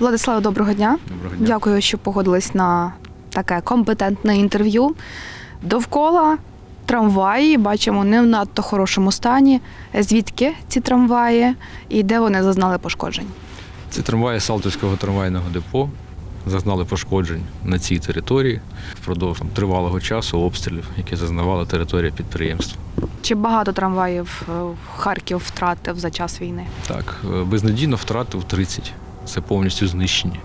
Владиславе, доброго дня. Доброго дня. Дякую, що погодились на таке компетентне інтерв'ю. Довкола трамваї бачимо не в надто хорошому стані. Звідки ці трамваї і де вони зазнали пошкоджень? Це трамваї Салтівського трамвайного депо. Зазнали пошкоджень на цій території впродовж там, тривалого часу обстрілів, які зазнавала територія підприємства. Чи багато трамваїв е, Харків втратив за час війни? Так, е, безнадійно втратив 30. Це повністю знищені.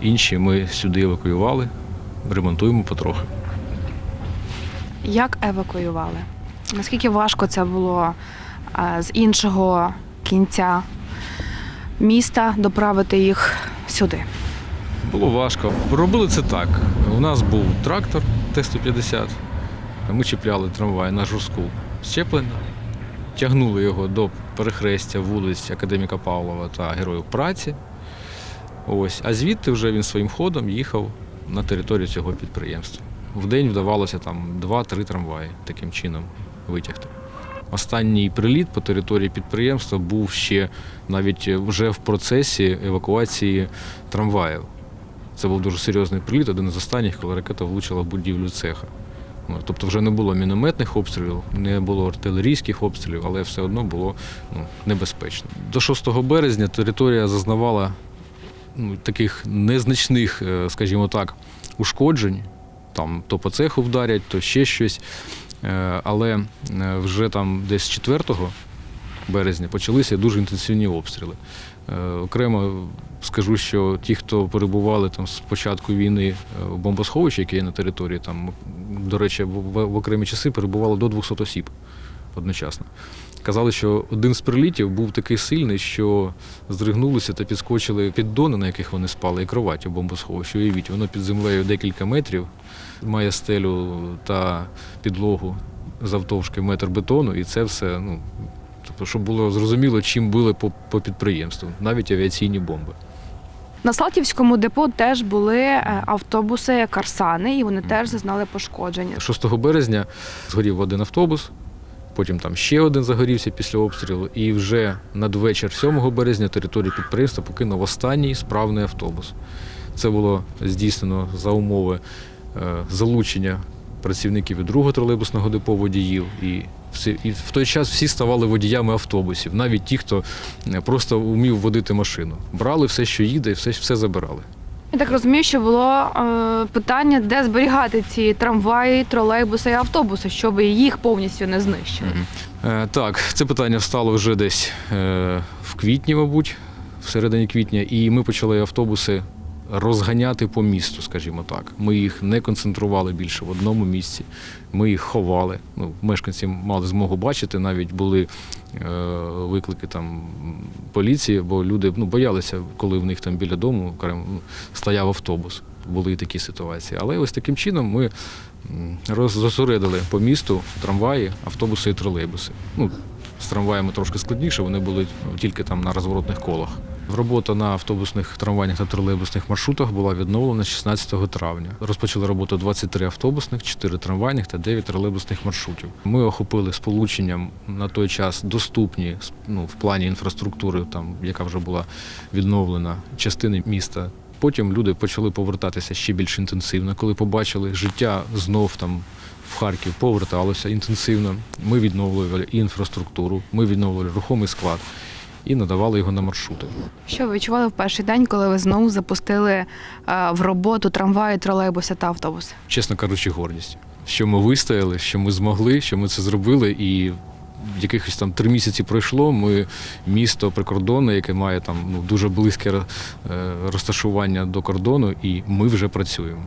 Інші ми сюди евакуювали, ремонтуємо потрохи. Як евакуювали? Наскільки важко це було е, з іншого кінця міста доправити їх сюди? Було важко. Робили це так. У нас був трактор Т-150. Ми чіпляли трамвай на жорстку щеплення, тягнули його до перехрестя вулиць Академіка Павлова та Героїв праці. Ось. А звідти вже він своїм ходом їхав на територію цього підприємства. В день вдавалося там 2-3 трамваї таким чином витягти. Останній приліт по території підприємства був ще навіть вже в процесі евакуації трамваїв. Це був дуже серйозний приліт, один із останніх, коли ракета влучила в будівлю цеха. Тобто вже не було мінометних обстрілів, не було артилерійських обстрілів, але все одно було ну, небезпечно. До 6 березня територія зазнавала ну, таких незначних, е, скажімо так, ушкоджень. Там то по цеху вдарять, то ще щось. Е, Але е, вже там десь 4 березня почалися дуже інтенсивні обстріли. Окремо скажу, що ті, хто перебували там з початку війни в бомбосховищі, яке є на території, там, до речі, в, в- окремі часи перебувало до 200 осіб одночасно. Казали, що один з прилітів був такий сильний, що здригнулися та підскочили піддони, на яких вони спали, і кроваті в бомбосховищі. Уявіть, воно під землею декілька метрів, має стелю та підлогу завтовшки метр бетону, і це все, ну, тобто, щоб було зрозуміло, чим били по, по підприємству, навіть авіаційні бомби. На Салтівському депо теж були е, автобуси Карсани, і вони теж зазнали пошкоджень. 6 березня згорів один автобус, потім там ще один загорівся після обстрілу, і вже надвечір 7 березня територію підприємства покинув останній справний автобус. Це було здійснено за умови е, залучення працівників і другого тролейбусного депо водіїв. І, всі, і в той час всі ставали водіями автобусів, навіть ті, хто е, просто вмів водити машину. Брали все, що їде, і все, все забирали. Я так розумію, що було е, питання, де зберігати ці трамваї, тролейбуси і автобуси, щоб їх повністю не знищили. Е, Так, це питання встало вже десь е, в квітні, мабуть, в середині квітня, і ми почали автобуси розганяти по місту, скажімо так. Ми їх не концентрували більше в одному місці, ми їх ховали. Ну, мешканці мали змогу бачити, навіть були е, виклики там поліції, бо люди ну, боялися, коли в них там біля дому окремо, ну, стояв автобус. Були і такі ситуації. Але ось таким чином ми м, роззосередили по місту трамваї, автобуси і тролейбуси. Ну, з трамваями трошки складніше, вони були тільки там на розворотних колах. Робота на автобусних трамвайних та тролейбусних маршрутах була відновлена 16 травня. Розпочали роботу 23 автобусних, 4 трамвайних та 9 тролейбусних маршрутів. Ми охопили сполученням на той час доступні ну, в плані інфраструктури, там, яка вже була відновлена, частини міста. Потім люди почали повертатися ще більш інтенсивно, коли побачили життя знов там в Харків поверталося інтенсивно. Ми відновлювали і інфраструктуру, ми відновлювали рухомий склад і надавали його на маршрути. Що ви відчували в перший день, коли ви знову запустили е, в роботу трамваї, тролейбуси та автобуси? Чесно кажучи, гордість, що ми вистояли, що ми змогли, що ми це зробили, і якихось там три місяці пройшло. Ми місто прикордонне, яке має там ну дуже близьке е, розташування до кордону, і ми вже працюємо.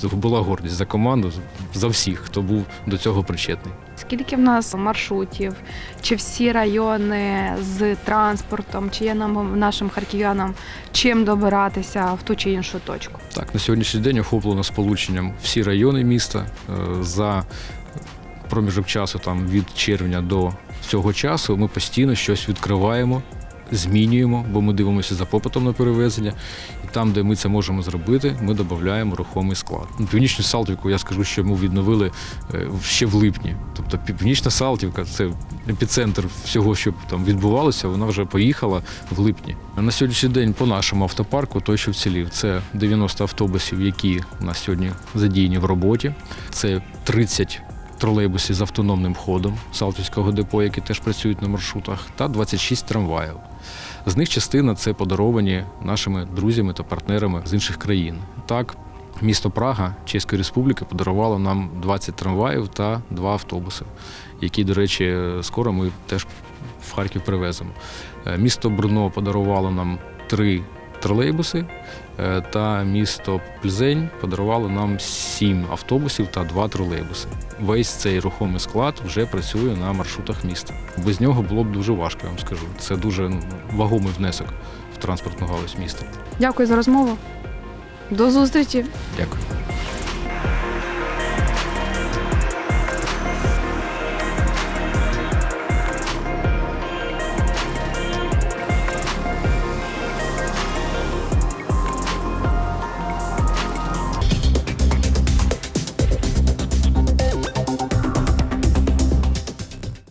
Це була гордість за команду, за всіх, хто був до цього причетний. Скільки в нас маршрутів? Чи всі райони з транспортом? Чи є нам нашим харків'янам чим добиратися в ту чи іншу точку? Так, на сьогоднішній день охоплено сполученням всі райони міста Е, за проміжок часу там від червня до цього часу. Ми постійно щось відкриваємо змінюємо, бо ми дивимося за попитом на перевезення. І там, де ми це можемо зробити, ми додаємо рухомий склад. Ну, Північну Салтівку, я скажу, що ми відновили е, ще в липні. Тобто Північна Салтівка це епіцентр всього, що там відбувалося, вона вже поїхала в липні. На сьогоднішній день по нашому автопарку той, що вцілів, це 90 автобусів, які у нас сьогодні задіяні в роботі. Це 30 тролейбусів з автономним ходом Салтівського депо, які теж працюють на маршрутах, та 26 трамваїв. З них частина це подаровані нашими друзями та партнерами з інших країн. Так, місто Прага Чеської Республіки подарувало нам 20 трамваїв та 2 автобуси, які, до речі, скоро ми теж в Харків привеземо. Е, Місто Брно подарувало нам 3 тролейбуси, е, та місто Пльзень подарувало нам сім автобусів та два тролейбуси. Весь цей рухомий склад вже працює на маршрутах міста. Без нього було б дуже важко, я вам скажу. Це дуже вагомий внесок в транспортну галузь міста. Дякую за розмову. До зустрічі! Дякую.